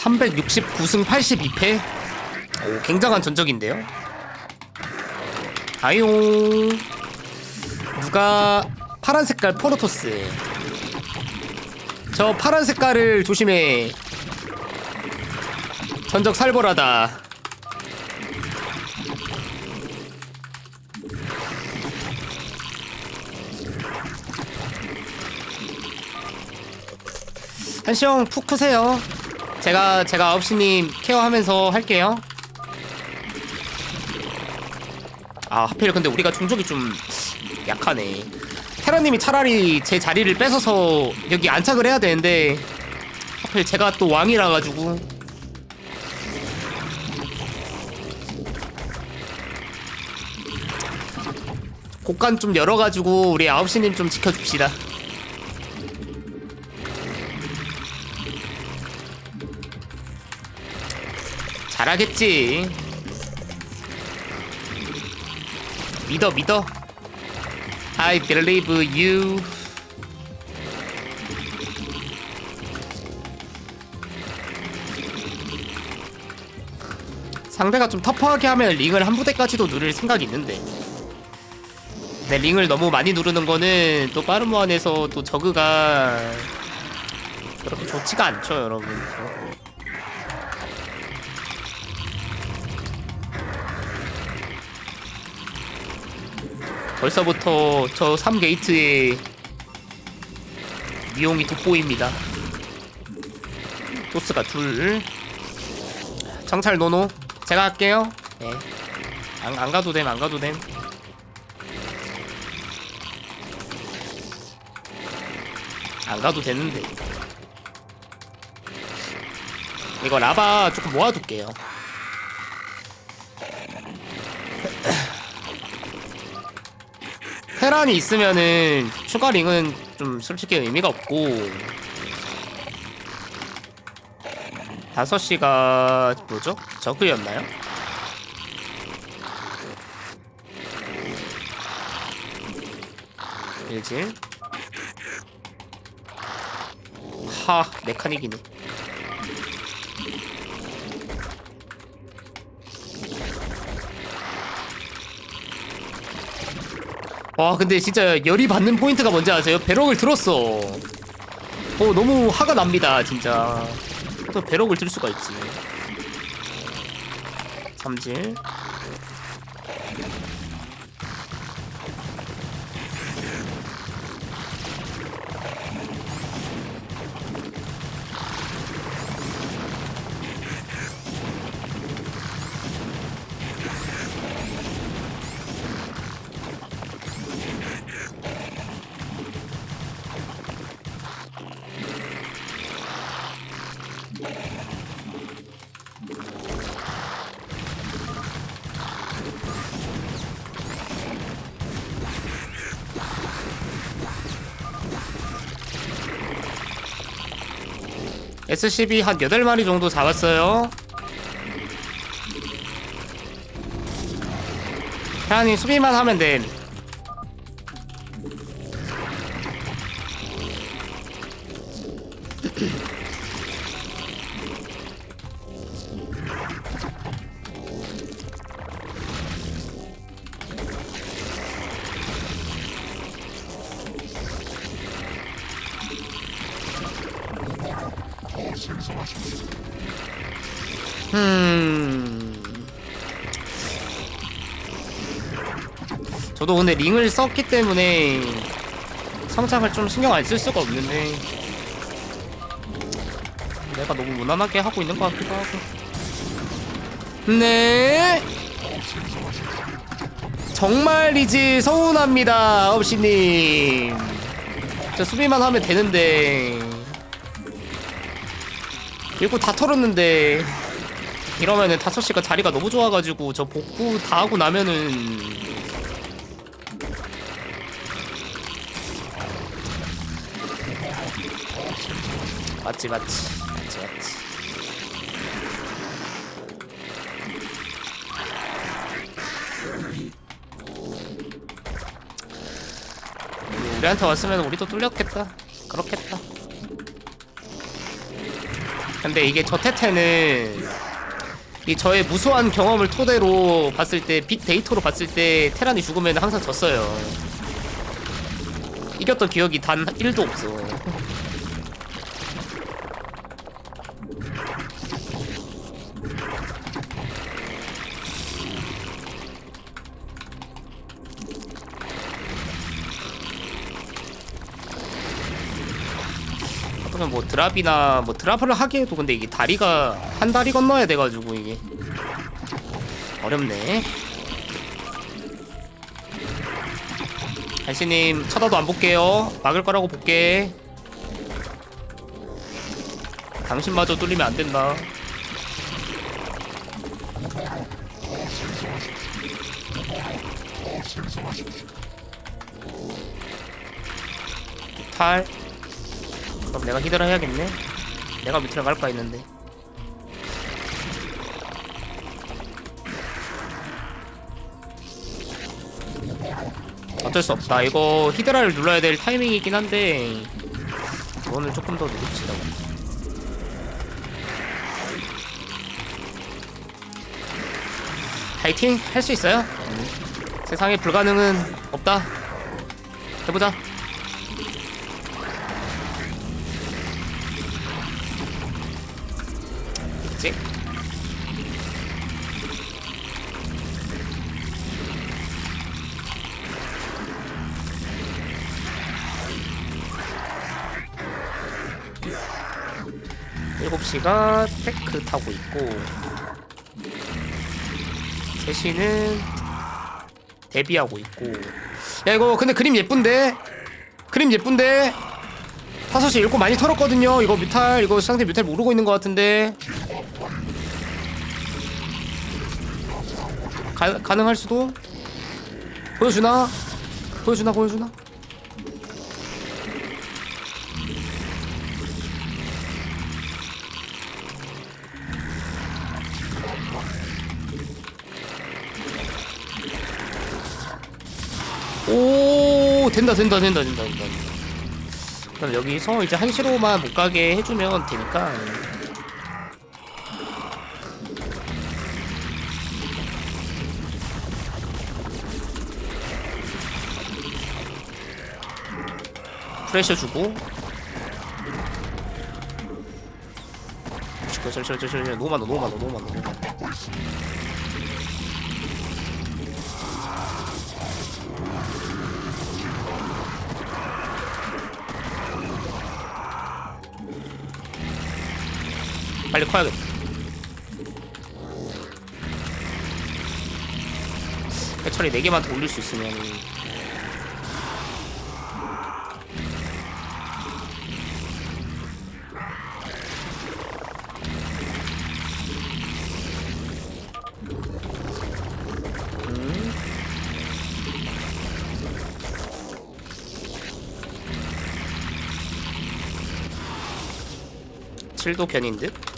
369승 82패. 오 굉장한 전적인데요. 아용. 누가 파란 색깔 포르토스 저 파란 색깔을 조심해. 전적 살벌하다. 한시형 푹 크세요 제가 제가 9시님 케어하면서 할게요. 아 하필 근데 우리가 종족이 좀 약하네. 테라님이 차라리 제 자리를 뺏어서 여기 안착을 해야 되는데 하필 제가 또 왕이라 가지고. 곡간 좀 열어가지고 우리 9시님 좀 지켜줍시다 잘하겠지. 믿어 믿어. I believe you. 상대가 좀 터프하게 하면 링을 한 부대까지도 누릴 생각이 있는데. 근데 링을 너무 많이 누르는 거는 또 빠른 무한에서 또 저그가 그렇게 좋지가 않죠 여러분 벌써부터 저 3게이트에 미용이 돋보입니다. 토스가 둘. 정찰 노노. 제가 할게요. 네. 안, 안 가도 됨, 안 가도 됨. 안 가도 되는데. 이거 라바 조금 모아둘게요. 테란이 있으면은 추가 링은 좀 솔직히 의미가 없고 5시가 뭐죠? 저그였나요? 일질 하 메카닉이네 와 근데 진짜 열이 받는 포인트가 뭔지 아세요? 배럭을 들었어. 어 너무 화가 납니다 진짜. 또 배럭을 들 수가 있지. 삼질 SCB 한 8마리 정도 잡았어요. 태양님 수비만 하면 돼 음. 저도 근데 링을 썼기 때문에 성장을 좀 신경 안 쓸 수가 없는데 내가 너무 무난하게 하고 있는 것 같기도 하고. 네. 정말이지 서운합니다 없이님. 저 수비만 하면 되는데. 일구 다 털었는데 이러면은 5시가 자리가 너무 좋아가지고 저 복구 다 하고 나면은 맞지 맞지 맞지 맞지. 우리한테 왔으면 우리도 뚫렸겠다. 그렇겠다. 근데 이게 저 테테는 이 저의 무수한 경험을 토대로 봤을 때 빅 데이터로 봤을 때 테란이 죽으면 항상 졌어요. 이겼던 기억이 단 1도 없어. 뭐 드랍이나 뭐 드랍을 하게 해도 근데 이게 다리가 한 다리 건너야 돼가지고 이게 어렵네. 간신님 쳐다도 안 볼게요. 막을 거라고 볼게. 당신마저 뚫리면 안 된다. 탈. 그럼 내가 히드라 해야겠네. 내가 밑으로 갈까 했는데. 어쩔 수 없다. 이거 히드라를 눌러야 될 타이밍이긴 한데 이거는 조금 더 누릅시다. 파이팅 할 수 있어요. 세상에 불가능은 없다. 해보자. 접시가 테크 타고 있고 3시는 데뷔하고 있고 야 이거 근데 그림 예쁜데? 그림 예쁜데? 5시 읽고 많이 털었거든요 이거 뮤탈 이거 상대 뮤탈 모르고 있는 것 같은데 가, 가능할 수도? 보여주나? 보여주나 보여주나? 된다 된다 된다 된다 된다. 그럼 여기서 이제 한시로만 못 가게 해주면 되니까. 프레셔 주고. 저저저저저 너무 많아 너무 많아 너무 많아 너무 많아 빨리 커야겠다. 해철이 4개만 더 올릴 수 있으면 음. 7도 견인 듯?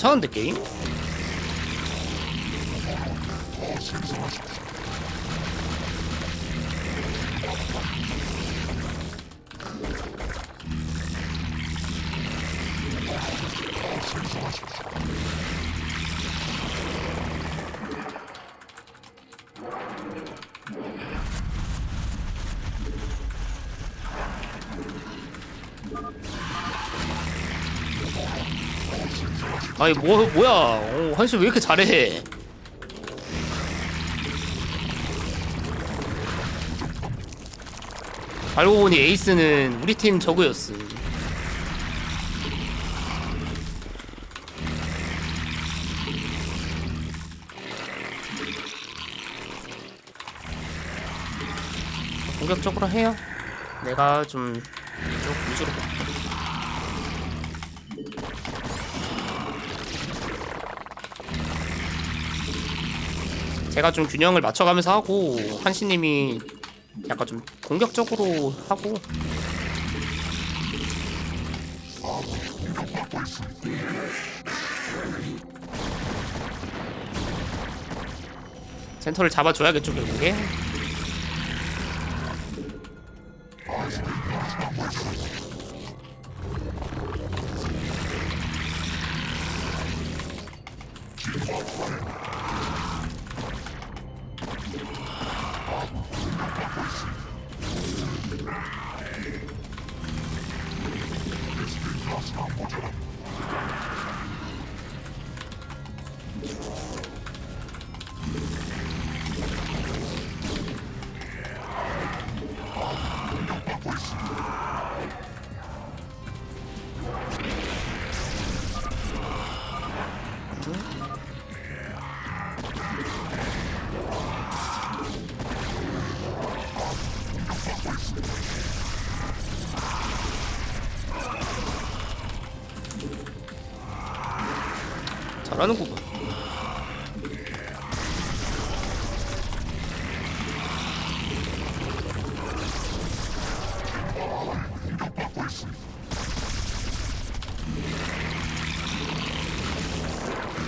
괜찮은데 게임? 아니 뭐 뭐야? 어, 한시 왜 이렇게 잘해? 알고 보니 에이스는 우리 팀 저그였음. 공격적으로 해요. 내가 좀 이쪽 위주로 볼게. 제가 좀 균형을 맞춰가면서 하고 한시님이 약간 좀 공격적으로 하고. 센터를 잡아줘야겠죠 결국에 잘하는구만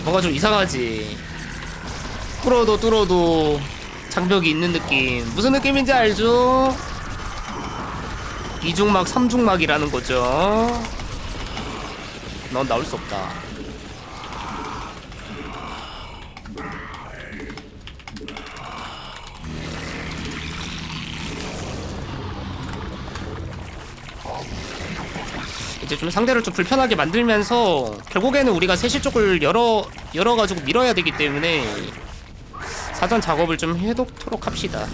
뭔가 좀 이상하지. 뚫어도 뚫어도 장벽이 있는 느낌. 무슨 느낌인지 알죠? 이중막 삼중막이라는 거죠. 넌 나올 수 없다 이제 좀 상대를 좀 불편하게 만들면서 결국에는 우리가 셋시 쪽을 열어 열어 가지고 밀어야 되기 때문에 사전 작업을 좀 해놓도록 합시다.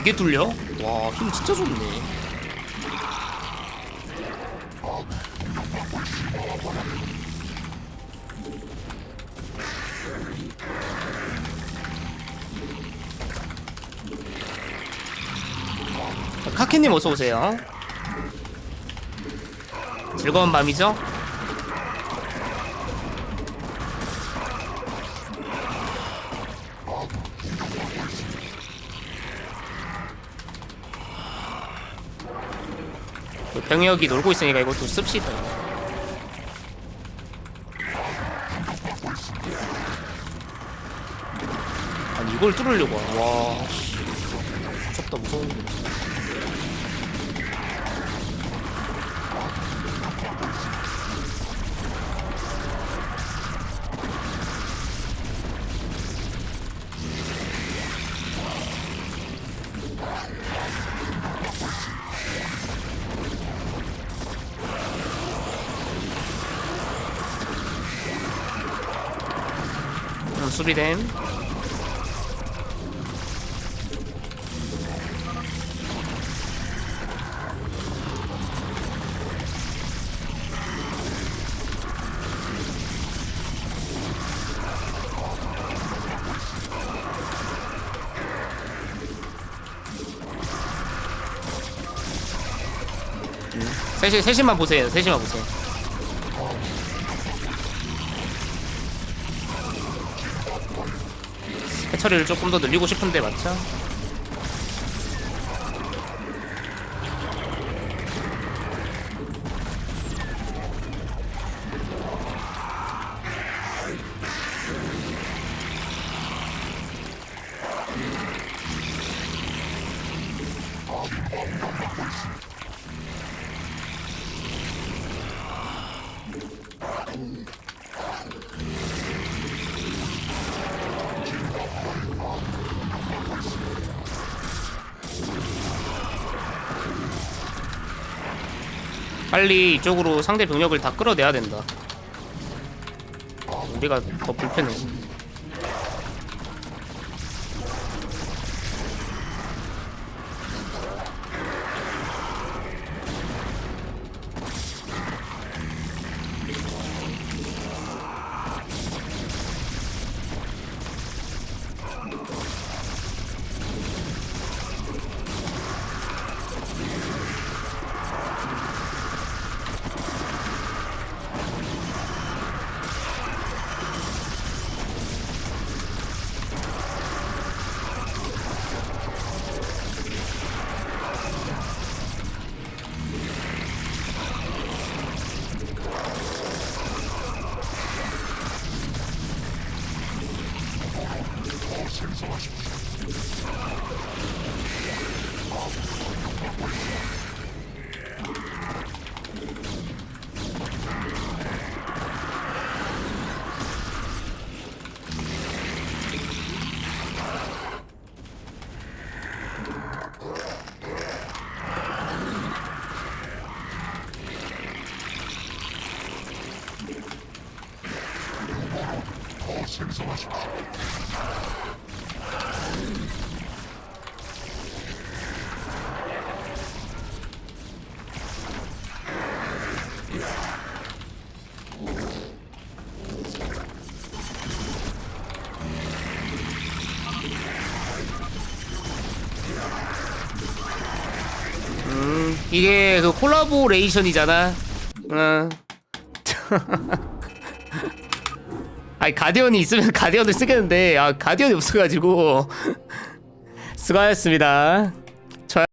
이게 뚫려? 와 힘 진짜 좋네. 카키님 어서 오세요. 즐거운 밤이죠? 그 병역이 놀고 있으니까 이것도 씁시다. 아니 이걸 뚫으려고. 와, 씨. 무섭다 무서운데. 수비됨. 셋이 셋이만 보세요. 셋이만 보세요. 처리를 조금 더 늘리고 싶은데 맞죠? 빨리 이쪽으로 상대 병력을 다 끌어내야 된다. 우리가 더 불편해. 음, 이게 그 콜라보레이션이잖아. 어. 아니 가디언이 있으면 가디언을 쓰겠는데 아 가디언이 없어가지고 수고하셨습니다.